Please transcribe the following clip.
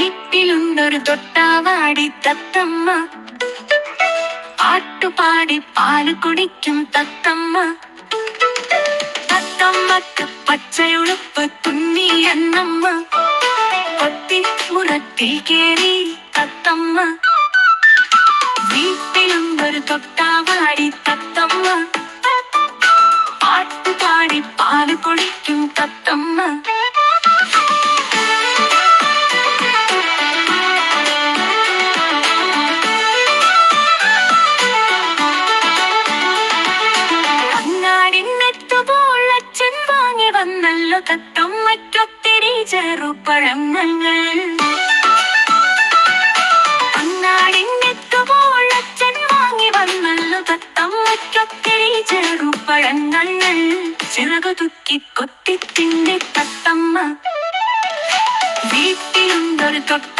வீட்டிலுண்டொரு தொட்டாவாடி தத்தம்மா. பாட்டு பாடி பால் குடிக்கும் தத்தம்மா. தத்தம்மக்கு பச்சை உழுப்பு துண்ணி என்னம்மா கொத்தி முரத்தி கேரி தத்தம்மா. வீட்டிலுண்டொரு தொட்டாவாடி தத்தம்மா. பாட்டு பாடி பால் குடிக்கும் தத்தம்மா. തത്തും മറ്റൊത്തിരി ചെറുപ്പഴങ്ങൾ പൊന്നാടിനെത്തുമ്പോൾ അച്ഛൻ വാങ്ങി വന്നല്ലോ തത്തം മറ്റൊത്തിരി ചെറുപ്പഴങ്ങൾ ചിറകു തുക്കി കൊത്തിത്തിന്റെ തത്തമ്മ. വീട്ടിലുണ്ടൊരു തൊട്ട